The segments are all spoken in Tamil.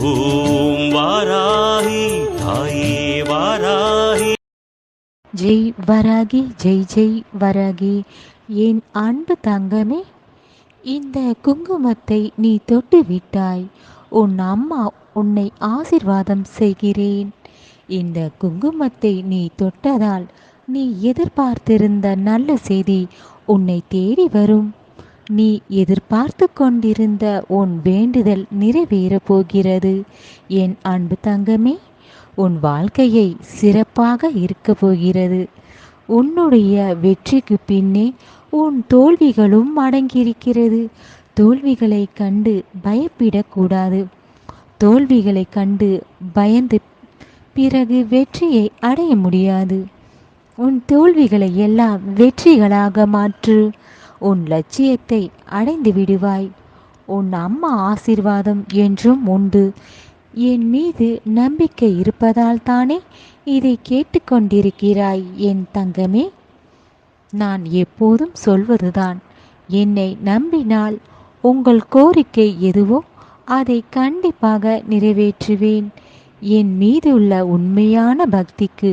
ஓம் வாராகி தாயே வாராகி. ஜெய் வராகி ஜெய் ஜெய் வராகி. என் அன்பு தங்கமே இந்த குங்குமத்தை நீ தொட்டு விட்டாய் உன் அம்மா உன்னை ஆசிர்வாதம் செய்கிறேன். இந்த குங்குமத்தை நீ தொட்டதால் நீ எதிர்பார்த்திருந்த நல்ல செய்தி உன்னை தேடி வரும். நீ எதிர்பார்த்து கொண்டிருந்த உன் வேண்டுதல் நிறைவேறப் போகிறது என் அன்பு தங்கமே உன் வாழ்க்கையை சிறப்பாக இருக்கப் போகிறது. உன்னுடைய வெற்றிக்கு பின்னே உன் தோல்விகளும் அடங்கியிருக்கிறது. தோல்விகளை கண்டு பயப்பிடக்கூடாது. தோல்விகளை கண்டு பயந்து பிறகு வெற்றியை அடைய முடியாது. உன் தோல்விகளை எல்லாம் வெற்றிகளாக மாற்று. உன் லட்சியத்தை அடைந்து விடுவாய். உன் அம்மா ஆசீர்வாதம் என்றும் உண்டு. என் மீது நம்பிக்கை இருப்பதால் தானே இதை கேட்டுக்கொண்டிருக்கிறாய் என் தங்கமே? நான் எப்போதும் சொல்வதுதான் என்னை நம்பினால் உங்கள் கோரிக்கை எதுவோ அதை கண்டிப்பாக நிறைவேற்றுவேன். என் மீது உள்ள உண்மையான பக்திக்கு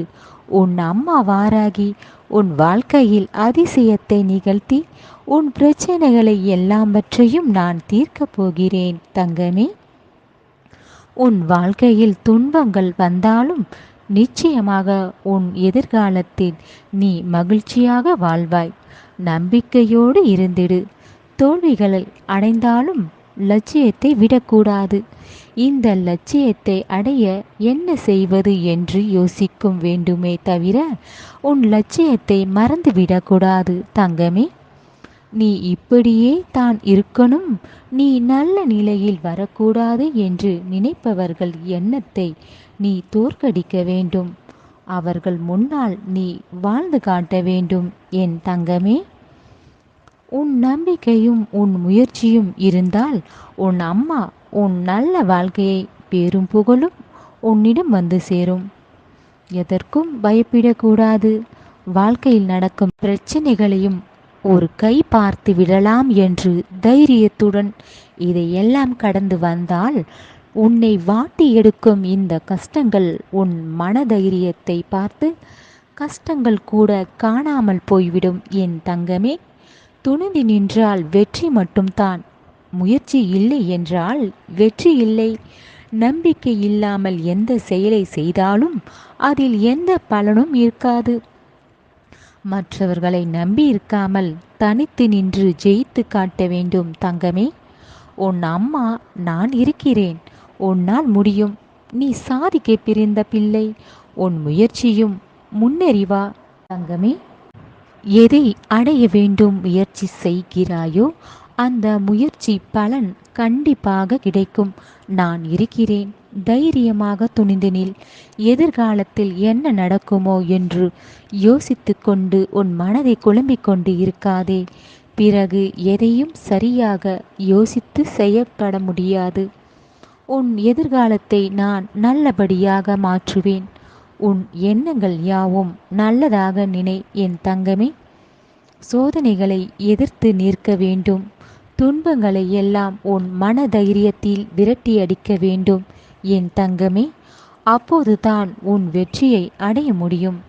உன் அம்மா வாராகி உன் வாழ்க்கையில் அதிசயத்தை நிகழ்த்தி உன் பிரச்சனைகளை எல்லாவற்றையும் நான் தீர்க்கப் போகிறேன் தங்கமே. உன் வாழ்க்கையில் துன்பங்கள் வந்தாலும் நிச்சயமாக உன் எதிர்காலத்தில் நீ மகிழ்ச்சியாக வாழ்வாய். நம்பிக்கையோடு இருந்திடு. தோல்விகளை அடைந்தாலும் லட்சியத்தை விடக்கூடாது. இந்த லட்சியத்தை அடைய என்ன செய்வது என்று யோசிக்கும் வேண்டுமே தவிர உன் லட்சியத்தை மறந்துவிடக்கூடாது தங்கமே. நீ இப்படியே தான் இருக்கணும். நீ நல்ல நிலையில் வரக்கூடாது என்று நினைப்பவர்கள் எண்ணத்தை நீ தோற்கடிக்க வேண்டும். அவர்கள் முன்னால் நீ வாழ்ந்து காட்ட வேண்டும் என் தங்கமே. உன் நம்பிக்கையும் உன் முயற்சியும் இருந்தால் உன் அம்மா உன் நல்ல வாழ்க்கையை பேரும் புகழும் உன்னிடம் வந்து சேரும். எதற்கும் பயப்படக்கூடாது. வாழ்க்கையில் நடக்கும் பிரச்சனைகளையும் ஒரு கை பார்த்து விடலாம் என்று தைரியத்துடன் இதையெல்லாம் கடந்து வந்தால் உன்னை வாட்டி எடுக்கும் இந்த கஷ்டங்கள் உன் மனதைரியத்தை பார்த்து கஷ்டங்கள் கூட காணாமல் போய்விடும் என் தங்கமே. துணிந்து நின்றால் வெற்றி மட்டும்தான். முயற்சி இல்லை என்றால் வெற்றி இல்லை. நம்பிக்கை இல்லாமல் எந்த செயலை செய்தாலும் அதில் எந்த பலனும் இருக்காது. மற்றவர்களை நம்பி இருக்காமல் தனித்து நின்று ஜெயித்து காட்ட வேண்டும் தங்கமே. உன் அம்மா நான் இருக்கிறேன். உன்னால் முடியும். நீ சாதிக்க பிரிந்த பிள்ளை. உன் முயற்சியும் முன்னறிவா தங்கமே. எதை அடைய வேண்டும் முயற்சி செய்கிறாயோ அந்த முயற்சி பலன் கண்டிப்பாக கிடைக்கும். நான் இருக்கிறேன். தைரியமாக துணிந்து நில். எதிர்காலத்தில் என்ன நடக்குமோ என்று யோசித்து கொண்டு உன் மனதை குழம்பிக் கொண்டு இருக்காதே. பிறகு எதையும் சரியாக யோசித்து செய்யப்பட முடியாது. உன் எதிர்காலத்தை நான் நல்லபடியாக மாற்றுவேன். உன் எண்ணங்கள் யாவும் நல்லதாக நினை என் தங்கமே. சோதனைகளை எதிர்த்து நிற்க வேண்டும். துன்பங்களை எல்லாம் உன் மன தைரியத்தில் விரட்டி அடிக்க வேண்டும் என் தங்கமே. அப்போதுதான் உன் வெற்றியை அடைய முடியும்.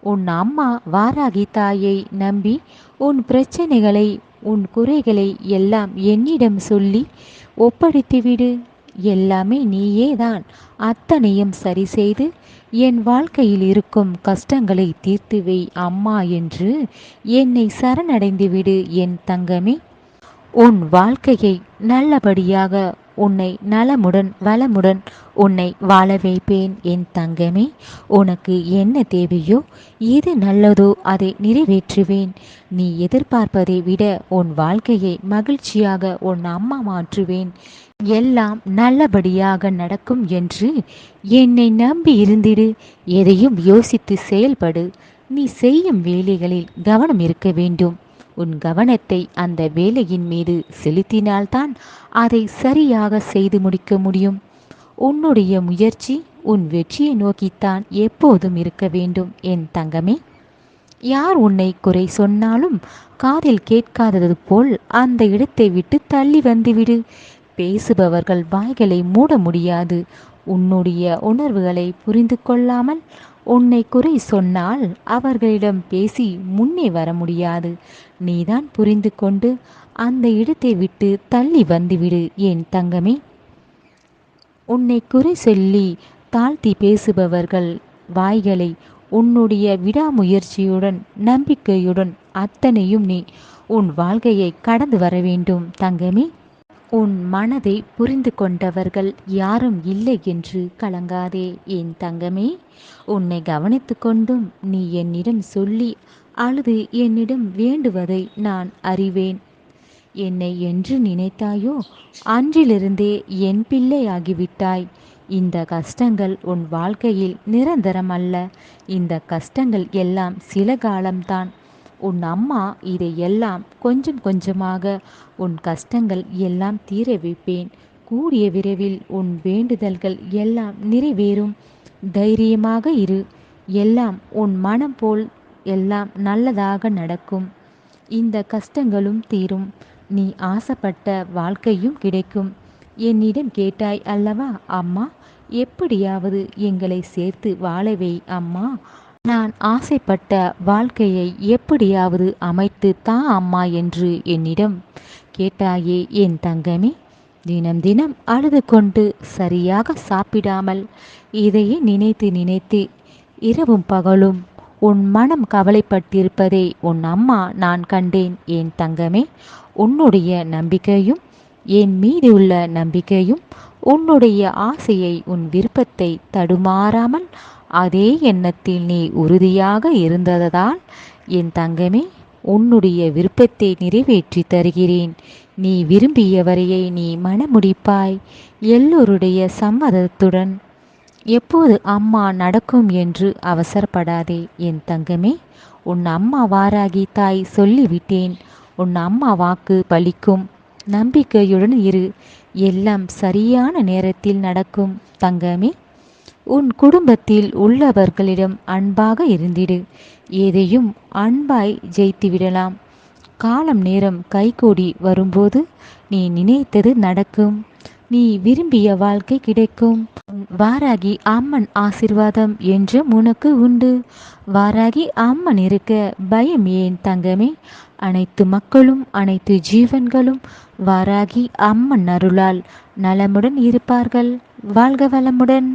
உன் அம்மா வாராகி தாயை நம்பி உன் பிரச்சனைகளை உன் குறைகளை எல்லாம் என்னிடம் சொல்லி ஒப்படைத்துவிடு. எல்லாமே நீயே தான் அத்தனையும் சரி செய்து என் வாழ்க்கையில் இருக்கும் கஷ்டங்களை தீர்த்து வை அம்மா என்று என்னை சரணடைந்து விடு என் தங்கமே. உன் வாழ்க்கையை நல்லபடியாக உன்னை நலமுடன் வளமுடன் உன்னை வாழ வைப்பேன் என் தங்கமே. உனக்கு என்ன தேவையோ எது நல்லதோ அதை நிறைவேற்றுவேன். நீ எதிர்பார்ப்பதை விட உன் வாழ்க்கையை மகிழ்ச்சியாக உன் அம்மா மாற்றுவேன். எல்லாம் நல்லபடியாக நடக்கும் என்று என்னை நம்பி இருந்திடு. எதையும் யோசித்து செயல்படு. நீ செய்யும் வேலைகளில் கவனம் இருக்க வேண்டும். உன் கவனத்தை அந்த வேலையின் மீது செலுத்தினால்தான் அதை சரியாக செய்து முடிக்க முடியும். உன்னுடைய முயற்சி உன் வெற்றியை நோக்கித்தான் எப்போதும் இருக்க வேண்டும் என் தங்கமே. யார் உன்னை குறை சொன்னாலும் காதில் கேட்காதது போல் அந்த இடத்தை விட்டு தள்ளி வந்துவிடு. பேசுபவர்கள் வாய்களை மூட முடியாது. உன்னுடைய உணர்வுகளை புரிந்து கொள்ளாமல் உன்னை குறை சொன்னால் அவர்களிடம் பேசி முன்னே வர முடியாது. நீதான் புரிந்து கொண்டு அந்த இடத்தை விட்டு தள்ளி வந்துவிடு என் தங்கமே? உன்னை குறை சொல்லி தாழ்த்தி பேசுபவர்கள் வாய்களை உன்னுடைய விடாமுயற்சியுடன் நம்பிக்கையுடன் அத்தனையும் நீ உன் வாழ்க்கையை கடந்து வர வேண்டும் தங்கமே. உன் மனதை புரிந்து கொண்டவர்கள் யாரும் இல்லை என்று கலங்காதே. என் தங்கமே உன்னை கவனித்து கொண்டும் நீ என்னிடம் சொல்லி அழுது என்னிடம் வேண்டுவதை நான் அறிவேன். என்னை என்று நினைத்தாயோ? அன்றிலிருந்தே என் பிள்ளை ஆகிவிட்டாய். இந்த கஷ்டங்கள் உன் வாழ்க்கையில் நிரந்தரம் அல்ல இந்த கஷ்டங்கள் எல்லாம் சில காலம்தான். உன் அம்மா இதை எல்லாம் கொஞ்சம் கொஞ்சமாக உன் கஷ்டங்கள் எல்லாம் தீர வைப்பேன். கூடிய விரைவில் உன் வேண்டுதல்கள் எல்லாம் நிறைவேறும். தைரியமாக இரு. எல்லாம் உன் மனம் போல் எல்லாம் நல்லதாக நடக்கும். இந்த கஷ்டங்களும் தீரும். நீ ஆசைப்பட்ட வாழ்க்கையும் கிடைக்கும். என்னிடம் கேட்டாய் அல்லவா அம்மா? எப்படியாவது எங்களை சேர்த்து வாழவை அம்மா. நான் ஆசைப்பட்ட வாழ்க்கையை எப்படியாவது அமைத்து தா அம்மா என்று என்னிடம் கேட்டாயே என் தங்கமே தினம் தினம் அழுது கொண்டு சரியாக சாப்பிடாமல் இதையே நினைத்து நினைத்து இரவும் பகலும் உன் மனம் கவலைப்பட்டிருப்பதை உன் அம்மா நான் கண்டேன். என் தங்கமே உன்னுடைய நம்பிக்கையும் என் மீது உள்ள நம்பிக்கையும் உன்னுடைய ஆசையை உன் விருப்பத்தை தடுமாறாமல் அதே எண்ணத்தில் நீ உறுதியாக இருந்ததால் என் தங்கமே உன்னுடைய விருப்பத்தை நிறைவேற்றி தருகிறேன். நீ விரும்பியவரையை நீ மணமுடிப்பாய் எல்லோருடைய சம்மதத்துடன். எப்போது அம்மா நடக்கும் என்று அவசரப்படாதே என் தங்கமே உன் அம்மா வாராகி தாய் சொல்லிவிட்டேன். உன் அம்மா வாக்கு பலிக்கும். நம்பிக்கையுடன் இரு. எல்லாம் சரியான நேரத்தில் நடக்கும் தங்கமே. உன் குடும்பத்தில் உள்ளவர்களிடம் அன்பாக இருந்திடு. எதையும் அன்பாய் ஜெயித்துவிடலாம். காலம் நேரம் கைகூடி வரும்போது நீ நினைத்தது நடக்கும். நீ விரும்பிய வாழ்க்கை கிடைக்கும். வாராகி அம்மன் ஆசிர்வாதம் என்று உனக்கு உண்டு. வாராகி அம்மன் இருக்க பயம் ஏன் தங்கமே? அனைத்து மக்களும் அனைத்து ஜீவன்களும் வாராகி அம்மன் அருளால் நலமுடன் இருப்பார்கள். வாழ்க வளமுடன்.